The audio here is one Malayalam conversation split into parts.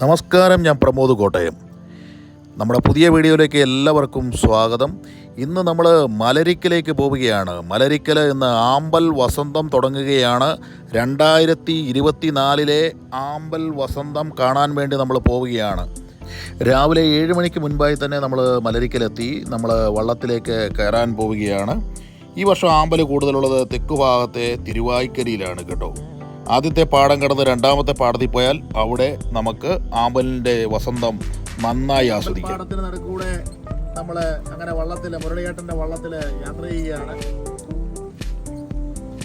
നമസ്കാരം ഞാൻ പ്രമോദ് കോട്ടയം. നമ്മുടെ പുതിയ വീഡിയോയിലേക്ക് എല്ലാവർക്കും സ്വാഗതം. ഇന്ന് നമ്മൾ മലരിക്കലേക്ക് പോവുകയാണ്. മലരിക്കൽ ഇന്ന് ആമ്പൽ വസന്തം തുടങ്ങുകയാണ്. രണ്ടായിരത്തി ഇരുപത്തി നാലിലെ ആമ്പൽ വസന്തം കാണാൻ വേണ്ടി നമ്മൾ പോവുകയാണ്. രാവിലെ ഏഴ് മണിക്ക് മുൻപായി തന്നെ നമ്മൾ മലരിക്കലെത്തി. നമ്മൾ വള്ളത്തിലേക്ക് കയറാൻ പോവുകയാണ്. ഈ വർഷം ആമ്പൽ കൂടുതലുള്ളത് തെക്ക് ഭാഗത്തെ തിരുവായ്ക്കരിയിലാണ് കേട്ടോ. ആദ്യത്തെ പാടം കടന്ന് രണ്ടാമത്തെ പാടത്തിൽ പോയാൽ അവിടെ നമുക്ക് ആമ്പലിന്റെ വസന്തം നന്നായി ആസ്വദിക്കാം. പാടത്തിന് നടുക്കൂടെ നമ്മൾ അങ്ങനെ വള്ളത്തിൽ മുരളിയേട്ടന്റെ വള്ളത്തിൽ യാത്ര ചെയ്യുകയാണ്.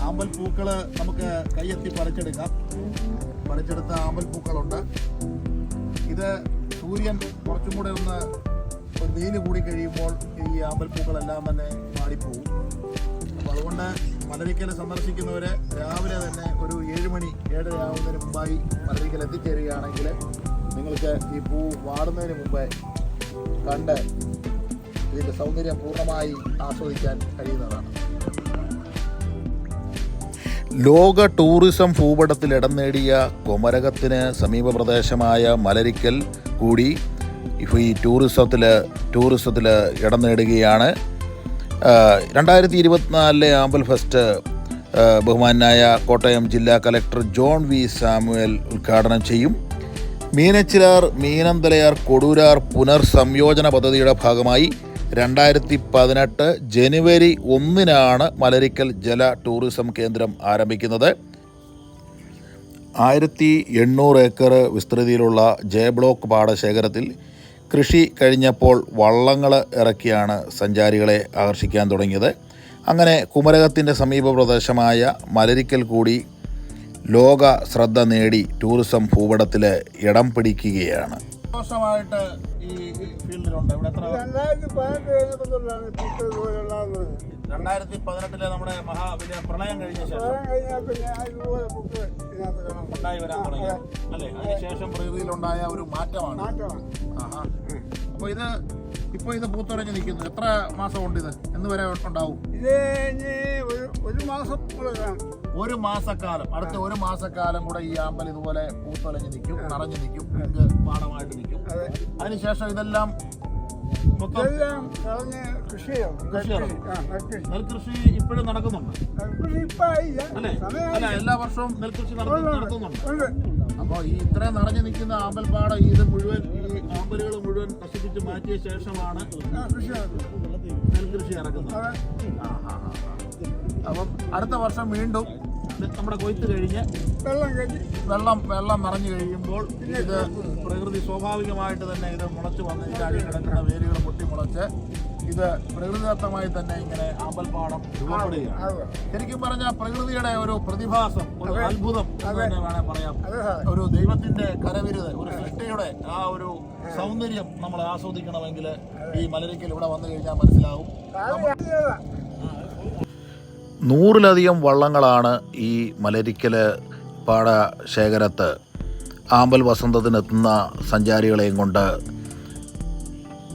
ആമ്പൽ പൂക്കൾ നമുക്ക് കയ്യെത്തി പറിച്ചെടുക്കാം. പറിച്ചെടുത്ത ആമ്പൽ പൂക്കളുണ്ട്. ഇത് സൂര്യൻ കുറച്ചും കൂടെ ഒന്ന് നീൽ കൂടി കഴിയുമ്പോൾ ഈ ആമ്പൽ പൂക്കളെല്ലാം തന്നെ മാടിപ്പോവും അപ്പോൾ അതുകൊണ്ട് മലരിക്കൽ സന്ദർശിക്കുന്നവർ രാവിലെ തന്നെ ഒരു ഏഴ് മണി ഏഴര ആവുന്നതിന് മുമ്പായി മലരിക്കൽ എത്തിച്ചേരുകയാണെങ്കിൽ നിങ്ങൾക്ക് ഈ പൂ വാടുന്നതിന് മുമ്പേ കണ്ട് ഇതിന്റെ സൗന്ദര്യം പൂർണമായി ആസ്വദിക്കാൻ കഴിയുന്നതാണ്. ലോക ടൂറിസം ഭൂപടത്തിൽ ഇടം നേടിയ കൊമരകത്തിന് സമീപ പ്രദേശമായ മലരിക്കൽ കൂടി ഈ ടൂറിസത്തിൽ ടൂറിസത്തിൽ ഇടം നേടുകയാണ്. രണ്ടായിരത്തി ഇരുപത്തിനാലിലെ ആമ്പൽ ഫെസ്റ്റ് ബഹുമാനായ കോട്ടയം ജില്ലാ കലക്ടർ ജോൺ വി സാമുവൽ ഉദ്ഘാടനം ചെയ്യും. മീനച്ചിലാർ മീനന്തലയാർ കൊടൂരാർ പുനർസംയോജന പദ്ധതിയുടെ ഭാഗമായി രണ്ടായിരത്തി പതിനെട്ട് ജനുവരി ഒന്നിനാണ് മലരിക്കൽ ജല ടൂറിസം കേന്ദ്രം ആരംഭിക്കുന്നത്. ആയിരത്തി എണ്ണൂറ് ഏക്കർ വിസ്തൃതിയിലുള്ള ജെ ബ്ലോക്ക് പാടശേഖരത്തിൽ കൃഷി കഴിഞ്ഞപ്പോൾ വള്ളങ്ങൾ ഇറക്കിയാണ് സഞ്ചാരികളെ ആകർഷിക്കാൻ തുടങ്ങിയത്. അങ്ങനെ കുമരകത്തിന്റെ സമീപ പ്രദേശമായ മലരിക്കൽ കൂടി ലോക ശ്രദ്ധ നേടി ടൂറിസം ഭൂപടത്തിൽ ഇടം പിടിക്കുകയാണ്. വർഷമായിട്ട് ഈ ഫീൽഡിലുണ്ട്. ഇവിടെ എത്ര രണ്ടായിരത്തി പതിനെട്ടിലെ നമ്മുടെ മഹാ വലിയ പ്രളയം കഴിഞ്ഞ ശേഷം ഉണ്ടായി വരാൻ തുടങ്ങി. അല്ലേ? അതിനുശേഷം പ്രകൃതിയിലുണ്ടായ ഒരു മാറ്റമാണ്. ആഹാ. അപ്പൊ ഇത് ഇപ്പൊ ഇത് പൂത്തുടഞ്ഞ് നിൽക്കുന്നു. എത്ര മാസം ഉണ്ട് ഇത് എന്ന് വരെ ഉണ്ടാവും. ഇത് ഒരു മാസം ഒരു മാസക്കാലം. അടുത്ത ഒരു മാസക്കാലം കൂടെ ഈ ആമ്പൽ ഇതുപോലെ പൂത്തൊലഞ്ഞ് നിൽക്കും നിറഞ്ഞു നിൽക്കും പാടമായിട്ട് നിൽക്കും. അതെ. അതിനുശേഷം ഇതെല്ലാം ഇതെല്ലാം കളഞ്ഞ് കൃഷിയോ? കൃഷിയാണോ? ആ നെൽകൃഷി ഇപ്പോഴും നടക്കുന്നുണ്ട്. ഇപ്പം ആയില്ല അല്ലേ? അല്ല എല്ലാ വർഷവും നെൽകൃഷി നടത്തി- നടത്തുന്നുണ്ട്. അപ്പൊ അപ്പോൾ ഈ ഇത്രയും നിറഞ്ഞു നിൽക്കുന്ന ആമ്പൽപ്പാടം ഇത് മുഴുവൻ ഈ ആമ്പലുകൾ മുഴുവൻ നശിപ്പിച്ച് മാറ്റിയ ശേഷമാണ് കൃഷി നെൽകൃഷി ഇറക്കുന്നത്. അപ്പം അടുത്ത വർഷം വീണ്ടും നമ്മുടെ കൊയ്ത്ത് കഴിഞ്ഞ് വെള്ളം കഴിഞ്ഞ് വെള്ളം വെള്ളം നിറഞ്ഞു കഴിയുമ്പോൾ ഇത് പ്രകൃതി സ്വാഭാവികമായിട്ട് തന്നെ ഇത് മുളച്ച് വന്ന് ചാടി കിടക്കുന്ന വേരുകൾ പൊട്ടി മുളച്ച് ഇത് പ്രകൃതിദത്തമായി തന്നെ ഇങ്ങനെ ആമ്പൽപ്പാടം രൂപപ്പെടുകയാണ്. ശരിക്കും പറഞ്ഞാൽ പ്രകൃതിയുടെ ഒരു പ്രതിഭാസം ഒരു അത്ഭുതം എന്ന് തന്നെ വേണേൽ പറയാം. ഒരു ദൈവത്തിന്റെ കരവിരുത് ഒരു സൃഷ്ടിയുടെ ആ ഒരു സൗന്ദര്യം നമ്മൾ ആസ്വദിക്കണമെങ്കിൽ ഈ മലരിക്കൽ ഇവിടെ വന്നു കഴിഞ്ഞാൽ മനസ്സിലാവും. നൂറിലധികം വള്ളങ്ങളാണ് ഈ മലരിക്കൽ പാട ശേഖരത്ത് ആമ്പൽ വസന്തത്തിനെത്തുന്ന സഞ്ചാരികളെയും കൊണ്ട്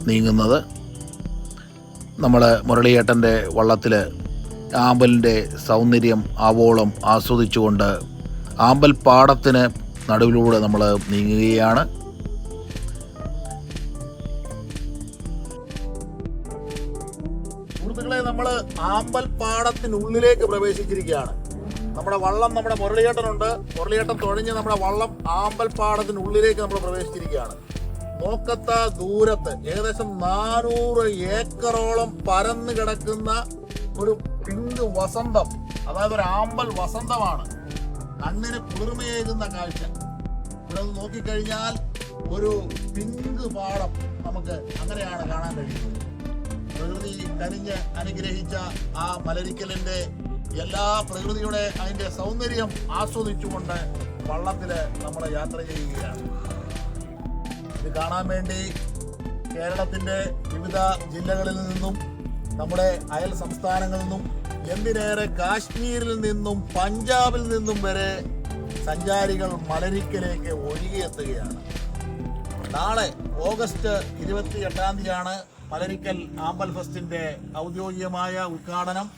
നീങ്ങുന്നത്. നമ്മൾ മുരളിയേട്ടന്റെ വള്ളത്തിൽ ആമ്പലിന്റെ സൗന്ദര്യം ആവോളം ആസ്വദിച്ചുകൊണ്ട് ആമ്പൽ പാടത്തിന് നടുവിലൂടെ നമ്മൾ നീങ്ങുകയാണ്. സുഹൃത്തുക്കളെ നമ്മൾ ആമ്പൽപ്പാടത്തിനുള്ളിലേക്ക് പ്രവേശിച്ചിരിക്കുകയാണ്. നമ്മുടെ വള്ളം നമ്മുടെ മുരളിയേട്ടനുണ്ട്. മുരളിയേട്ടൻ തുഴഞ്ഞ് നമ്മുടെ വള്ളം ആമ്പൽപ്പാടത്തിനുള്ളിലേക്ക് നമ്മൾ പ്രവേശിച്ചിരിക്കുകയാണ്. നോക്കത്ത ദൂരത്ത് ഏകദേശം നാനൂറ് ഏക്കറോളം പരന്നു കിടക്കുന്ന ഒരു പിങ്ക് വസന്തം അതായത് ഒരു ആമ്പൽ വസന്തമാണ്. കണ്ണിന് കുളിർമയേകുന്ന കാഴ്ച. ഇവിടെ നോക്കിക്കഴിഞ്ഞാൽ ഒരു പിങ്ക് പാടം നമുക്ക് അങ്ങനെയാണ് കാണാൻ കഴിയുന്നത്. പ്രകൃതി കനിഞ്ഞ് അനുഗ്രഹിച്ച ആ മലരിക്കലിന്റെ എല്ലാ പ്രകൃതിയുടെ അതിന്റെ സൗന്ദര്യം ആസ്വദിച്ചുകൊണ്ട് വള്ളത്തിൽ നമ്മൾ യാത്ര ചെയ്യുകയാണ്. ഇത് കാണാൻ വേണ്ടി കേരളത്തിന്റെ വിവിധ ജില്ലകളിൽ നിന്നും നമ്മുടെ അയൽ സംസ്ഥാനങ്ങളിൽ നിന്നും എന്തിനേറെ കാശ്മീരിൽ നിന്നും പഞ്ചാബിൽ നിന്നും വരെ സഞ്ചാരികൾ മലരിക്കലേക്ക് ഒഴുകിയെത്തുകയാണ്. നാളെ ഓഗസ്റ്റ് ഇരുപത്തി എട്ടാം തീയതിയാണ് മലരിക്കൽ ആമ്പൽ ഫെസ്റ്റിന്റെ ഔദ്യോഗികമായ ഉദ്ഘാടനം.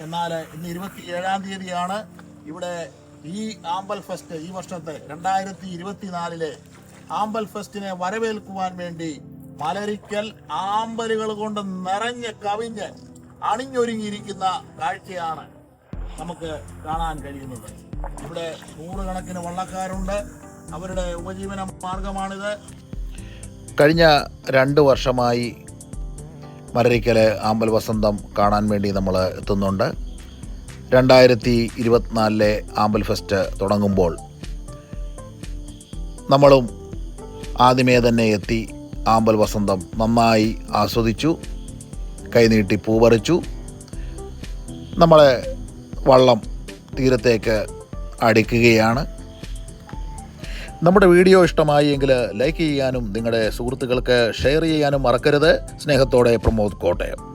എന്നാൽ ഇന്ന് ഇരുപത്തി ഏഴാം തീയതിയാണ് ഇവിടെ ഈ ആമ്പൽ ഫെസ്റ്റ് ഈ വർഷത്തെ രണ്ടായിരത്തി ഇരുപത്തിനാലിലെ ആമ്പൽ ഫെസ്റ്റിനെ വരവേൽക്കുവാൻ വേണ്ടി പലരിക്കൽ ആമ്പലുകൾ കൊണ്ട് നിറഞ്ഞ് കവിഞ്ഞ് അണിഞ്ഞൊരുങ്ങിയിരിക്കുന്ന കാഴ്ചയാണ് നമുക്ക് കാണാൻ കഴിയുന്നത്. ഇവിടെ നൂറുകണക്കിന് വള്ളക്കാരുണ്ട്. അവരുടെ ഉപജീവന മാർഗമാണിത്. കഴിഞ്ഞ രണ്ട് വർഷമായി മലരിക്കൽ ആമ്പൽ വസന്തം കാണാൻ വേണ്ടി നമ്മൾ എത്തുന്നുണ്ട്. രണ്ടായിരത്തി ഇരുപത്തിനാലിലെ ആമ്പൽ ഫെസ്റ്റ് തുടങ്ങുമ്പോൾ നമ്മളും ആദ്യമേ തന്നെ എത്തി ആമ്പൽ വസന്തം നന്നായി ആസ്വദിച്ചു കൈനീട്ടി പൂവറിച്ചു നമ്മളെ വള്ളം തീരത്തേക്ക് അടുക്കുകയാണ്. നമ്മുടെ വീഡിയോ ഇഷ്ടമായി എങ്കിൽ ലൈക്ക് ചെയ്യാനും നിങ്ങളുടെ സുഹൃത്തുക്കൾക്ക് ഷെയർ ചെയ്യാനും മറക്കരുത്. സ്നേഹത്തോടെ പ്രമോദ് കോട്ടയം.